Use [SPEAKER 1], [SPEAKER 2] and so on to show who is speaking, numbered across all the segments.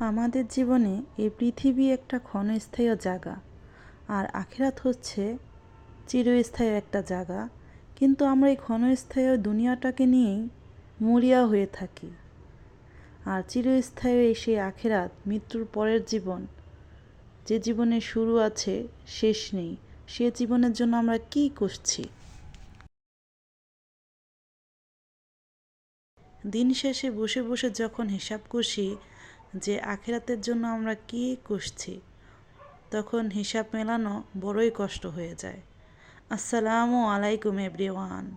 [SPEAKER 1] আমাদের জীবনে এই পৃথিবী একটা ক্ষণস্থায়ী জায়গা আর আখেরাত হচ্ছে চিরস্থায়ী একটা জায়গা কিন্তু আমরা এই ক্ষণস্থায়ী দুনিয়াটাকে নিয়েই মরিয়া হয়ে থাকি। আর চিরস্থায়ী সেই আখেরাত, মৃত্যুর পরের জীবন, যে জীবনের শুরু আছে, শেষ নেই। সে জীবনের জন্য আমরা কী করছি? দিন শেষে বসে বসে যখন হিসাব কষি যে আখেরাতের জন্য আমরা কী করছি তখন হিসাব মেলানো বড়ই কষ্ট হয়ে যায়। আসসালামু আলাইকুম, everyone.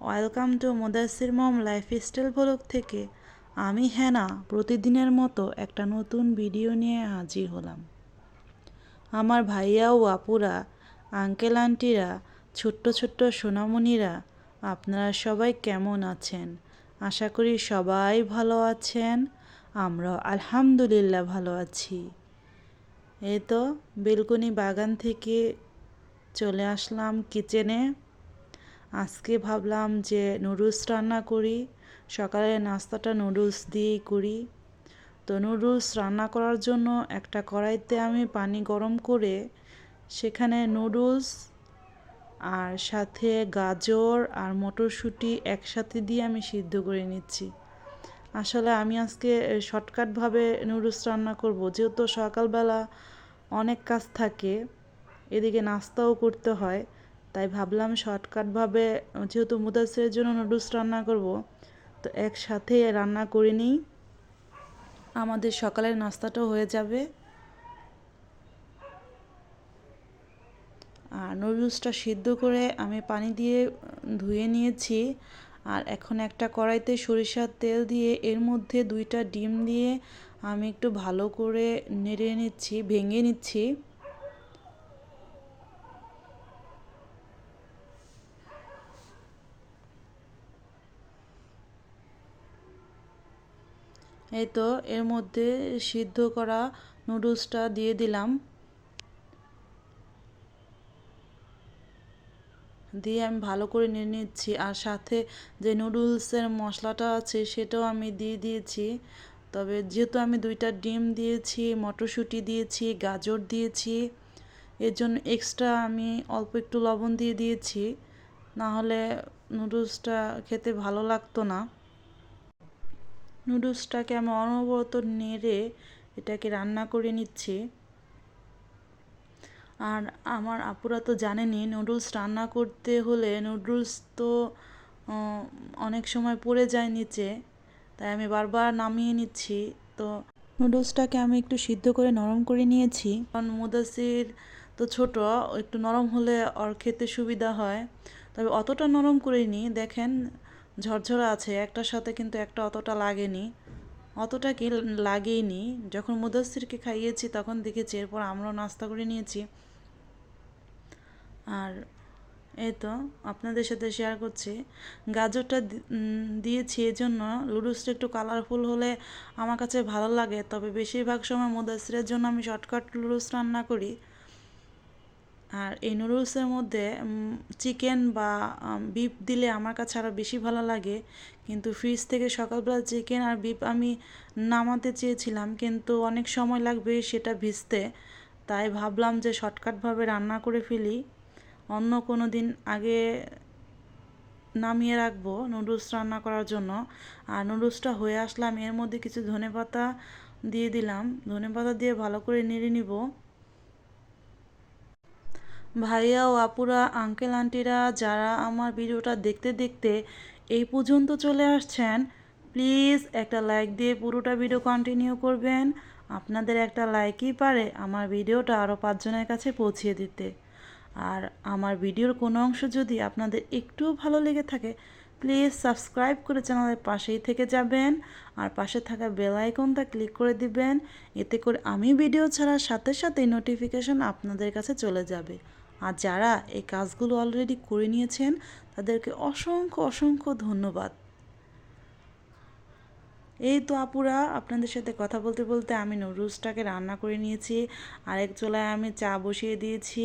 [SPEAKER 1] Welcome to Mudassir mom lifestyle blog থেকে আমি হেনা, প্রতিদিনের মতো একটা নতুন ভিডিও নিয়ে হাজির হলাম। আমার ভাইয়া ও আপুরা, আঙ্কেল আন্টিরা, ছোট্ট ছোট্ট সোনামণিরা, আপনারা সবাই কেমন আছেন? আশা করি সবাই ভালো আছেন। আমরা আলহামদুলিল্লাহ ভালো আছি। এই তো বেলকনি বাগান থেকে চলে আসলাম কিচেনে। আজকে ভাবলাম যে নুডলস রান্না করি। সকালে নাস্তাটা নুডলস দিয়েই করি। তো নুডলস রান্না করার জন্য একটা কড়াইতে আমি পানি গরম করে সেখানে নুডলস আর সাথে গাজর আর মটরশুঁটি একসাথে দিয়ে আমি সিদ্ধ করে নিচ্ছি। আসলে আমি আজকে শর্টকাটভাবে নুডলস রান্না করব। যেহেতু সকালবেলা অনেক কাজ থাকে, এদিকে নাস্তাও করতে হয়, তাই ভাবলাম শর্টকাটভাবে, যেহেতু মুদাসের জন্য নুডলস রান্না করব, তো একসাথে রান্না করে নিই। আমাদের সকালের নাস্তাটাও হয়ে যাবে। আর নুডলসটা সিদ্ধ করে আমি পানি দিয়ে ধুয়ে নিয়েছি। আর এখন একটা কড়াইতে সরিষার তেল দিয়ে এর মধ্যে দুইটা ডিম দিয়ে আমি একটু ভালো করে নেড়ে নিচ্ছি, ভেঙে নিচ্ছি। এই তো এর মধ্যে সিদ্ধ করা নুডলসটা দিয়ে দিলাম। দিয়ে আমি ভালো করে নিয়ে নিচ্ছি। আর সাথে যে নুডলসের মশলাটা আছে সেটাও আমি দিয়ে দিয়েছি। তবে যেহেতু আমি দুইটা ডিম দিয়েছি, মটরশুঁটি দিয়েছি, গাজর দিয়েছি, এর জন্য এক্সট্রা আমি অল্প একটু লবণ দিয়ে দিয়েছি। না হলে নুডলসটা খেতে ভালো লাগতো না। নুডলসটাকে আমি অনবরত নেড়ে এটাকে রান্না করে নিচ্ছি। আর আমার আপুরা তো জানেনই নুডলস রান্না করতে হলে নুডলস তো অনেক সময় পড়ে যায় নিচে, তাই আমি বারবার নামিয়ে নিচ্ছি। তো নুডলসটাকে আমি একটু সিদ্ধ করে নরম করে নিয়েছি। কারণ মুদাসির তো ছোট, একটু নরম হলে ওর খেতে সুবিধা হয়। তবে অতটা নরম করিনি, দেখেন ঝরঝরা আছে, একটার সাথে কিন্তু একটা অতটা লাগেনি। অতটা কি লাগেইনি, যখন মুদাসিরকে খাইয়েছি তখন দেখেছি, এরপর আমরাও নাস্তা করে নিয়েছি। আর এই তো আপনাদের সাথে শেয়ার করছি। গাজরটা দিয়েছি এই জন্য লুডুসটা একটু কালারফুল হলে আমার কাছে ভালো লাগে। তবে বেশিরভাগ সময় মুদাসিরের জন্য আমি শর্টকাট লুডুস রান্না করি। আর এই নুডলসের মধ্যে চিকেন বা বিফ দিলে আমার কাছে আরও বেশি ভালো লাগে। কিন্তু ফ্রিজ থেকে সকালবেলা চিকেন আর বিফ আমি নামাতে চেয়েছিলাম, কিন্তু অনেক সময় লাগবে সেটা ভিজতে। তাই ভাবলাম যে শর্টকাটভাবে রান্না করে ফেলি। অন্য কোনো দিন আগে নামিয়ে রাখব নুডলস রান্না করার জন্য। আর নুডলসটা হয়ে আসলাম এর মধ্যে কিছু ধনে পাতা দিয়ে দিলাম। ধনে পাতা দিয়ে ভালো করে নেড়ে নিব। ভাইয়া ও আপুরা, আঙ্কেল, আন্টিরা যারা আমার ভিডিওটা দেখতে দেখতে এই পর্যন্ত চলে আসছেন, প্লিজ একটা লাইক দিয়ে পুরোটা ভিডিও কন্টিনিউ করবেন। আপনাদের একটা লাইকই পারে আমার ভিডিওটা আরও পাঁচজনের কাছে পৌঁছিয়ে দিতে। আর আমার ভিডিওর কোনো অংশ যদি আপনাদের একটুও ভালো লেগে থাকে প্লিজ সাবস্ক্রাইব করে চ্যানেলের পাশেই থেকে যাবেন আর পাশে থাকা বেল আইকনটা ক্লিক করে দিবেন। এতে করে আমি ভিডিও ছাড়ার সাথে সাথেই নোটিফিকেশন আপনাদের কাছে চলে যাবে। আর যারা এই কাজগুলো অলরেডি করে নিয়েছেন, তাদেরকে অসংখ্য অসংখ্য ধন্যবাদ। এই তো আপুরা, আপনাদের সাথে কথা বলতে বলতে আমি নুডলসটাকে রান্না করে নিয়েছি, আরেক চোলায় আমি চা বসিয়ে দিয়েছি।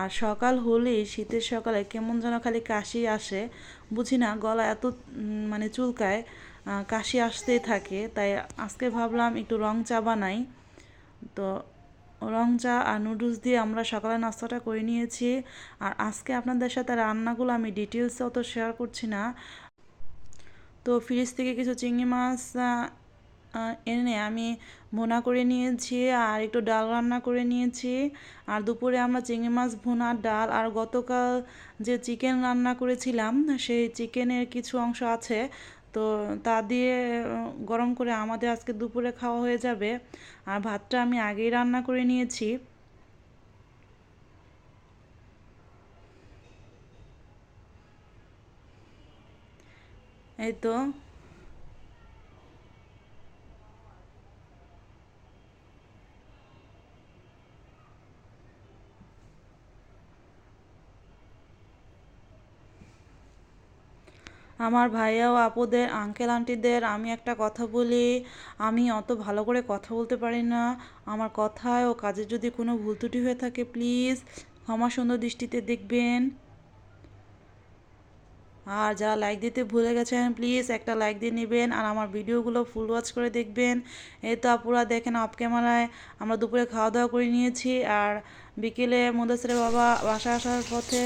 [SPEAKER 1] আর সকাল হলেই শীতের সকালে কেমন যেন খালি কাশি আসে, বুঝি না গলা এত মানে চুলকায় কাশি আসতেই থাকে। তাই আজকে ভাবলাম একটু রং চা বানাই। তো রং চা আর নুডলস দিয়ে আমরা সকালে নাস্তাটা করে নিয়েছি। আর আজকে আপনাদের সাথে রান্নাগুলো আমি ডিটেলস অত শেয়ার করছি না। তো ফ্রিজ থেকে কিছু চিংড়ি মাছ এনে আমি ভুনা করে নিয়েছি আর একটু ডাল রান্না করে নিয়েছি। আর দুপুরে আমরা চিংড়ি মাছ, ভুনা, ডাল আর গতকাল যে চিকেন রান্না করেছিলাম, সেই চিকেনের কিছু অংশ আছে। তো তা দিয়ে গরম করে আমাদের আজকে দুপুরে খাওয়া হয়ে যাবে। আর ভাতটা আমি আগেই রান্না করে নিয়েছি। এই তো। আমার ভাইয়া ও আপুদের আঙ্কেল আন্টিদের আমি একটা কথা বলি, আমি অত ভালো করে কথা বলতে পারি না। আমার কথায় ও কাজে যদি কোনো ভুল ত্রুটি হয়ে থাকে প্লিজ ক্ষমা সুন্দর দৃষ্টিতে দেখবেন। আর যারা লাইক দিতে ভুলে গেছেন প্লিজ একটা লাইক দিয়ে নেবেন আর আমার ভিডিওগুলো ফুল ওয়াচ করে দেখবেন। এই তো আপুরা দেখেন অফ ক্যামেরায় আমরা দুপুরে খাওয়া দাওয়া করে নিয়েছি আর বিকেলে মুদাসিরের বাবা বাসা আসার পথে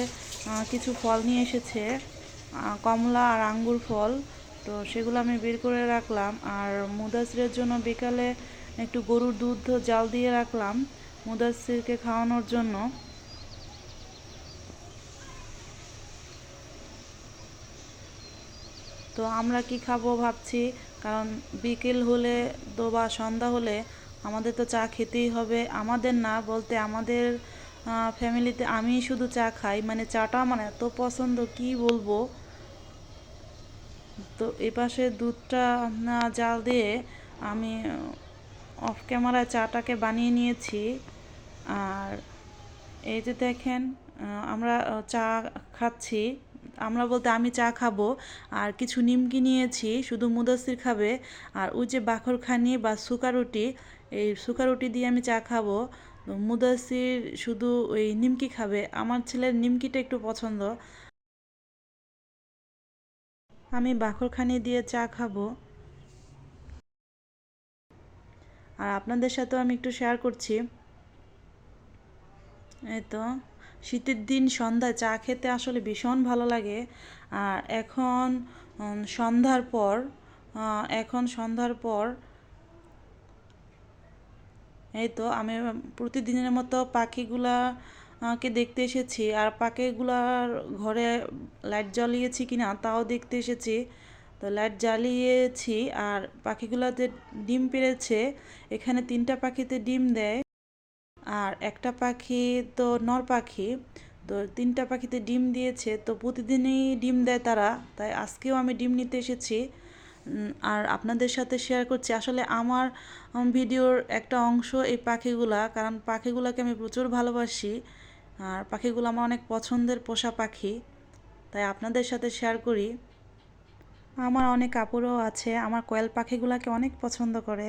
[SPEAKER 1] কিছু ফল নিয়ে এসেছে কমলা আর আঙ্গুর ফল। তো সেগুলো আমি বের করে রাখলাম আর মুদাসিরের জন্য বিকালে একটু গরুর দুধ জাল দিয়ে রাখলাম মুদাসিরকে খাওয়ানোর জন্য। তো আমরা কি খাব ভাবছি, কারণ বিকেল হলে তো বা সন্ধ্যা হলে আমাদের তো চা খেতেই হবে। আমাদের না বলতে আমাদের ফ্যামিলিতে আমি শুধু চা খাই। মানে চাটা আমার এত পছন্দ, কি বলব? তো এপাশে দুধটা, না, জাল দিয়ে আমি অফ ক্যামেরায় চাটাকে বানিয়ে নিয়েছি। আর এই যে দেখেন আমরা চা খাচ্ছি। আমরা বলতে আমি চা খাব, আর কিছু নিমকি নিয়েছি, শুধু মুদাসির খাবে, আর ওই যে বাখরখানি বা সুকা রুটি, এই সুকা রুটি দিয়ে আমি চা খাব মুদাসির শুধু ওই নিমকি খাবে, আমার ছেলের নিমকিটা একটু পছন্দ। আমি বাখরখানি দিয়ে চা খাব। আর আপনাদের সাথেও আমি একটু শেয়ার করছি। এই তো। শীতের দিন সন্ধ্যায় চা খেতে আসলে ভীষণ ভালো লাগে। আর এখন সন্ধ্যার পর এখন সন্ধ্যার পর, এই তো আমি প্রতিদিনের মতো পাখিগুলা কে দেখতে এসেছি। আর পাখিগুলার ঘরে লাইট জ্বালিয়েছি কিনা তাও দেখতে এসেছি। তো লাইট জ্বালিয়েছি আর পাখিগুলাতে ডিম পেড়েছে এখানে তিনটা পাখিতে ডিম দেয়। আর একটা পাখি তো নর পাখি, তো তিনটা পাখিতে ডিম দিয়েছে, তো প্রতিদিনই ডিম দেয় তারা, তাই আজকেও আমি ডিম নিতে এসেছি। আর আপনাদের সাথে শেয়ার করছি, আসলে আমার ভিডিওর একটা অংশ এই পাখিগুলা, কারণ পাখিগুলাকে আমি প্রচুর ভালোবাসি, আর পাখিগুলো আমার অনেক পছন্দের পোষা পাখি, তাই আপনাদের সাথে শেয়ার করি। আমার অনেক কাপড়ও আছে, আমার কোয়েল পাখিগুলোকে অনেক পছন্দ করে